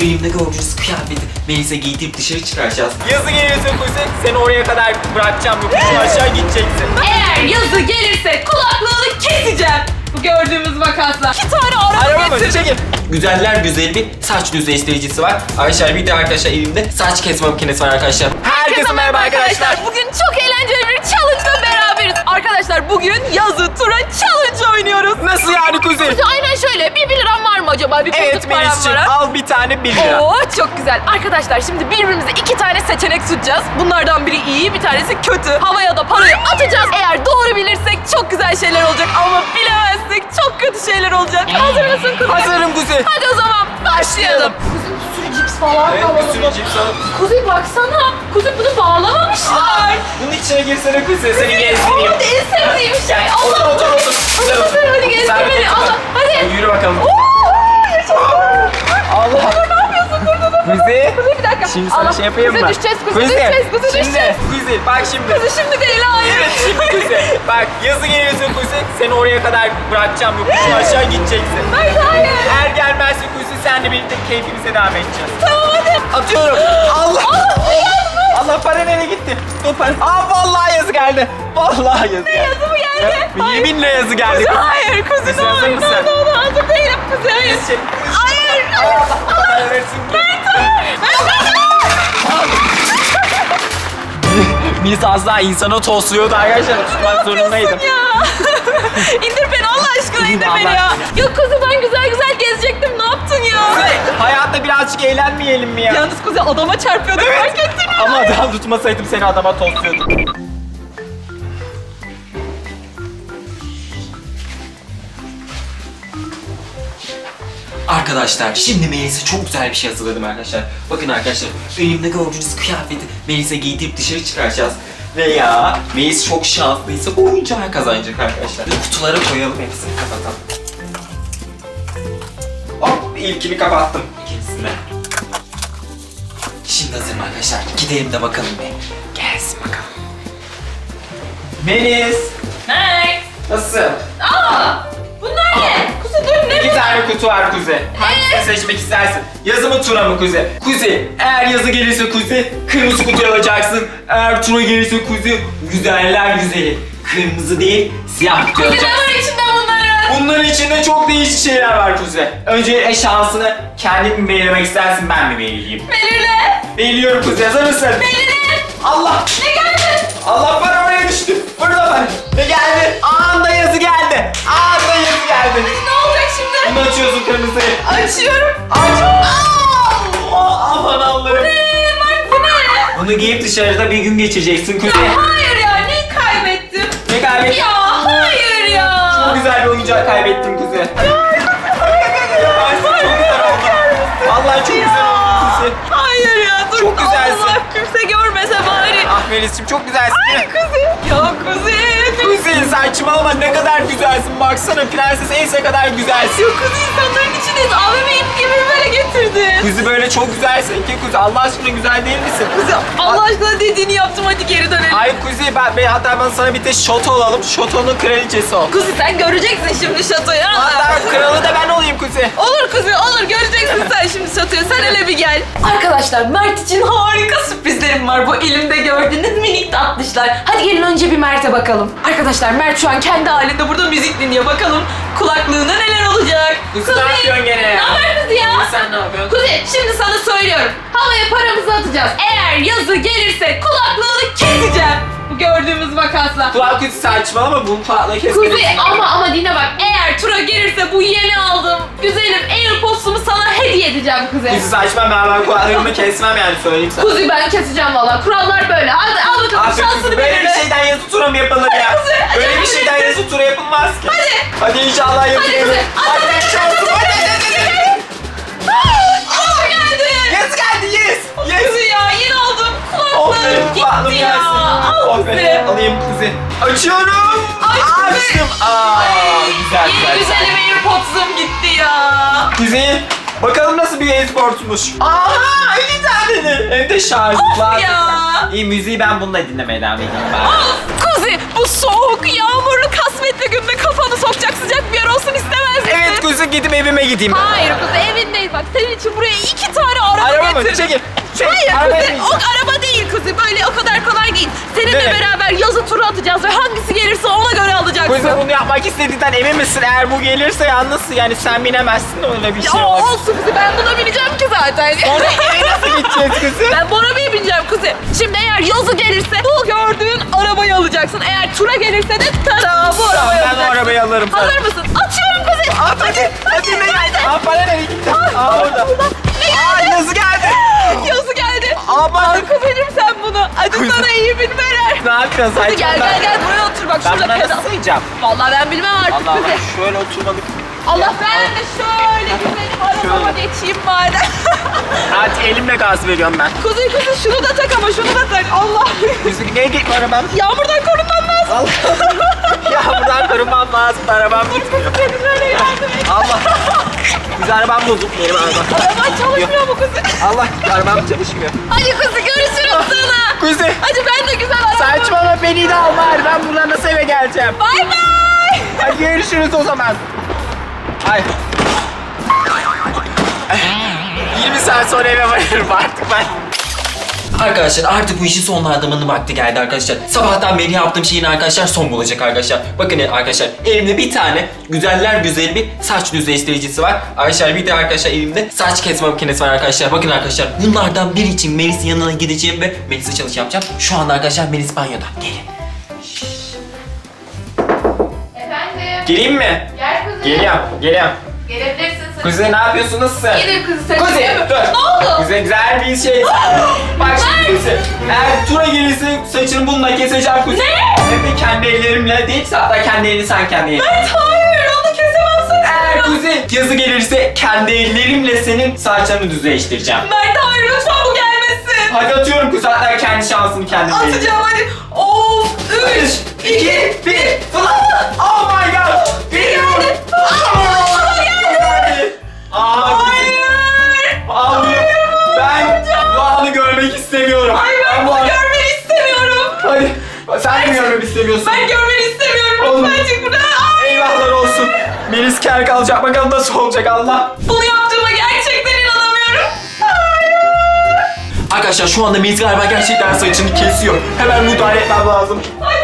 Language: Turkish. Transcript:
Elimde gördüğünüz kıyafeti Melis'e giydirip dışarı çıkaracağız. Yazı geliyorsun Kuzey. Seni oraya kadar bırakacağım. Yokuşun aşağı gideceksin. Eğer yazı gelirse kulaklığını keseceğim. Bu gördüğümüz makasla. İki tane araba, Araba getirdim. Çekil. Güzeller güzeli bir saç düzleştiricisi var. Arkadaşlar bir de arkadaşlar elimde saç kesme makinesi var arkadaşlar. Herkese merhaba arkadaşlar. Bugün çok eğlenceli bir beraberiz. Arkadaşlar bugün yazı tura challenge oynuyoruz. Nasıl yani Kuzey? Aynen şöyle. Bir 1 liram var mı acaba? Bir Evet bozuk param Melis'ciğim var. ha? al bir tane 1 lira. Oo çok güzel. Arkadaşlar şimdi birbirimize iki tane seçenek sunacağız. Bunlardan biri iyi, bir tanesi kötü. Havaya da parayı atacağız. Eğer doğru bilirsek çok güzel şeyler olacak ama bilemezsek çok kötü şeyler olacak. Hazır mısın Kuzey? Hazırım Kuzey. Hadi o zaman başlayalım. Falan Evet bir sürü cips alıp. Kuzey baksana. Kuzey bunu bağlamamışlar. Bunun içine girsene Kuzey seni gezdireyim. Hadi en sevdiğim şey. Otur Allah. otur otur. Hadi Kuzey hadi gezdir beni. otur. Allah hadi. Yürü bakalım. Oo, yaşasın. Allah. Ne yapıyorsun? Dur. Kuzey. Şimdi sana Allah, şey yapayım mı? düşeceğiz, Kuzey düşeceğiz, Şimdi düşeceğiz. Kuzey bak şimdi. Kuzey şimdi değil hayır. Evet şimdi Kuzey. Bak yazı geliyorsun Kuzey. Seni oraya kadar bırakacağım. Yokuşun aşağı gideceksin. Hayır hayır. Eğer gelmezse Kuzey senle birlikte keyfimize devam edeceğiz. Tamam hadi. Atıyorum. Allah. Allah para nereye gitti? Dur para. Aa vallahi yazı geldi. Vallahi yazı geldi. Yazı mı geldi? Evet, Yeminle yazı geldi. Kuzey hayır. Kuzey, ne olur. Ne olur hazır değilim Kuzey hayır. Şey- Hayır. Allah Allah versin. Biz az daha insana tosluyordu arkadaşlar. Tutmak zorundaydım. ya. indir beni Allah aşkına indir beni ya. Yok Kuzey ben güzel güzel gezecektim. Ne yaptın ya? Kuzey, Hayatta birazcık eğlenmeyelim mi ya? Yalnız Kuzey adama çarpıyorduk fark ettin mi? Ama adam tutmasaydım seni adama tosluyordum. Arkadaşlar şimdi Melis'e çok güzel bir şey hazırladım arkadaşlar. Bakın arkadaşlar elimde gördüğünüz kıyafeti Melis'e giydirip dışarı çıkaracağız. Ve ya Melis çok şanslıysa oyuncağı kazanacak arkadaşlar. Kutulara koyalım hepsini kapatalım. Hop ilkini kapattım. İkincisini. Şimdi hazırım arkadaşlar. Gidelim de bakalım bir. Gelsin bakalım. Melis, Hey. nasılsın? Aa, bunlar ne? Ne İki tane kutu var Kuzey. Hangisini seçmek istersin? Yazı mı tura mı Kuzey? Kuzey, eğer yazı gelirse Kuzey, kırmızı kutuyu alacaksın. Eğer tura gelirse Kuzey, güzeller güzeli. Kırmızı değil, siyah kutuyu Kuzey ne alacaksın. var içinde bunların? Bunların içinde çok değişik şeyler var Kuzey. Önce şansını kendin mi belirlemek istersin, ben mi belirleyeyim? Belirle. Belirliyorum Kuzey, hazır mısın? Belirle. Allah! Ne geldi? Allah para oraya düştü. Burada var. Ve geldi. Anında yazı geldi. Anında yazı geldi. Ne Bunu açıyorsun kırmızıyı. Açıyorum. Aç. Aa! Aman Allah'ım. Ne? Bak bu ne? Bunu giyip dışarıda bir gün geçireceksin Kuzey. Ya hayır ya ne kaybettim? Ne kaybettin? Ya hayır ya. Çok güzel bir oyuncak kaybettin Kuzey. Oldu. Vallahi çok güzel oldu Kuzey. Hayır ya dur. Çok güzelsin. Allah kimse görmese bari. Ah Melis'ciğim çok güzelsin. Ay kuzey. Ya kuzey. Kuzey saçmalama ne kadar güzelsin. Baksana prenses Elsa kadar güzelsin. Yok kuzey insanların içindeyiz. Abime ip gibi böyle getirdin. Kuzey böyle çok güzelsin ki Kuzey. Allah aşkına güzel değil misin? Kuzey Allah aşkına dediğini yaptım hadi geri dönelim. Ay Kuzey ben, ben hatta ben sana bir de şoto alalım. Şotonun kraliçesi ol. Kuzey sen göreceksin şimdi şatoyu. ha? Hatta kralı da ben olayım Kuzey. Olur kuzey olur göreceksin sen şimdi şatoyu. Sen hele bir gel. Arkadaşlar Mert için harika sürprizlerim var. Bu elimde gördüğünüz minik tatlışlar. Hadi gelin önce bir Mert'e bakalım. Arkadaşlar Mert şu an kendi halinde burada müzik dinliyor. Bakalım kulaklığında neler olacak. Kuzey ne yapıyorsun gene Ne ya? haber kızı ya? Sen ne yapıyorsun? Kuzey şimdi sana söylüyorum. Havaya paramızı atacağız. Eğer yazı gelirse gördüğümüz makasla. Kutu saçmalama bunu kulakla kesmelisin. Kuzey ama ama dinle bak. Eğer tura gelirse bu yeni aldığım güzelim Airpods'umu sana hediye edeceğim Kuzey. Kuzey saçma ben, ben kulaklarımı kesmem yani söyleyeyim sana. Kuzey ben keseceğim valla. Kurallar böyle. Hadi al bakalım Abi şansını böyle belirle. bir şeyden yazı tura mı yapılır ya? Kuzey, hadi Böyle bir hadi. şeyden yazı tura yapılmaz ki. Hadi. Hadi inşallah yapılır. Kuzey, hadi, Hadi hadi, şansım hadi, hadi hadi hadi. Aa, Kuzey. Bakalım nasıl bir e-sportmuş. Aha iki tane. Hem de şarjlı. Of ya. İyi müziği ben bununla dinlemeye devam edeyim ben. Kuzey bu soğuk yağmurlu kasvetli günde kafanı sokacak sıcak bir yer olsun istemez misin? Evet Kuzey gidip evime gideyim. Hayır Kuzey evindeyiz bak senin için buraya iki tane araba, Araba mı? getirdim. Çekil. Çekil. Hayır kuzi, o araba değil kuzi. Böyle o kadar kolay değil. Seninle Ne? beraber yazı turu atacağız ve hangisi gelirse ona göre alacaksın. Kuzi bunu yapmak istediğinden emin misin? Eğer bu gelirse yalnız yani sen binemezsin öyle bir Ya şey olur. olsun kuzi ben buna bineceğim ki zaten. Sonra eve nasıl gideceğiz kızım? Ben Bora Bey'e bineceğim kuzi. Şimdi eğer yazı gelirse bu gördüğün arabayı alacaksın. Eğer tura gelirse de tada bu Tamam arabayı ben o alacaksın. arabayı alırım sana. Hazır mısın? Atıyorum kuzi. Aa hadi. Hadi ne geldi? Aa para nereye gitti? Aa orada. Aa yazı geldi. Sen? Hadi gel gel gel buraya otur bak Ben şurada buna pedal. nasıl sığacağım? Vallahi ben bilmem artık Allah Allah şöyle oturmadık. Allah ben de şöyle güzelim arabama geçeyim madem. Hadi elimle gaz veriyorum ben. Kuzey kuzey şunu da tak ama şunu da tak. Allah. Müzik neydi arabam? Yağmurdan korunman lazım. Allah. ya buradan korunmam lazım. Arabam gitmiyor. Kuzey böyle yardım et. Allah. Biz arabam bozuk benim arabam. Araban çalışmıyor mu kuzey? Allah arabam çalışmıyor. Hadi kuzey görüşürüz sana. Kuzey. Hadi ben de güzel araba. Saçmalama beni de al. Ben buradan nasıl eve geleceğim? Bay bay. Hadi görüşürüz o zaman. Ay. 20 saat sonra eve varırım artık ben. Arkadaşlar artık bu işin sonlandırmanın vakti geldi arkadaşlar. Sabahtan beri yaptığım şeyin arkadaşlar son bulacak arkadaşlar. Bakın arkadaşlar elimde bir tane güzeller güzeli bir saç düzleştiricisi var. Arkadaşlar bir de arkadaşlar elimde saç kesme makinesi var arkadaşlar. Bakın arkadaşlar bunlardan biri için Melis'in yanına gideceğim ve Melis'e çalış yapacağım. Şu anda arkadaşlar Melis banyoda. Gelin. Efendim. Geleyim mi? Gel kuzey. Geliyorum, geliyorum. Gelebilirsin sen. Kuzey ne yapıyorsun? Nasılsın? Gelir kızı sen. Kuzey dur. Ne oldu? Kuzey güzel bir şey. Bak şimdi Kuzey. Eğer tura gelirse saçını bununla keseceğim Kuzey. Ne? Hem de kendi ellerimle değil hatta kendi elini sen kendi elini. Hayır onu kesemezsin. Eğer Kuzey yazı gelirse kendi ellerimle senin saçlarını düzleştireceğim. Mert hayır lütfen bu gelmesin. Hadi atıyorum Kuzey hatta kendi şansını verin. Atacağım hadi. Of. Üç. 2, 1, fırlat! Oh istemiyorum. Ay ben anı- görmeni istemiyorum. Hadi sen de görmek istemiyorsun. Ben görmeni istemiyorum. Oğlum. Lütfen çık buradan. Ay. Eyvahlar olsun. Melis kel kalacak bakalım nasıl olacak Allah. Bunu yaptığıma gerçekten inanamıyorum. Hayır. Arkadaşlar şu anda Melis galiba gerçekten saçını kesiyor. Hemen müdahale etmem lazım. Ay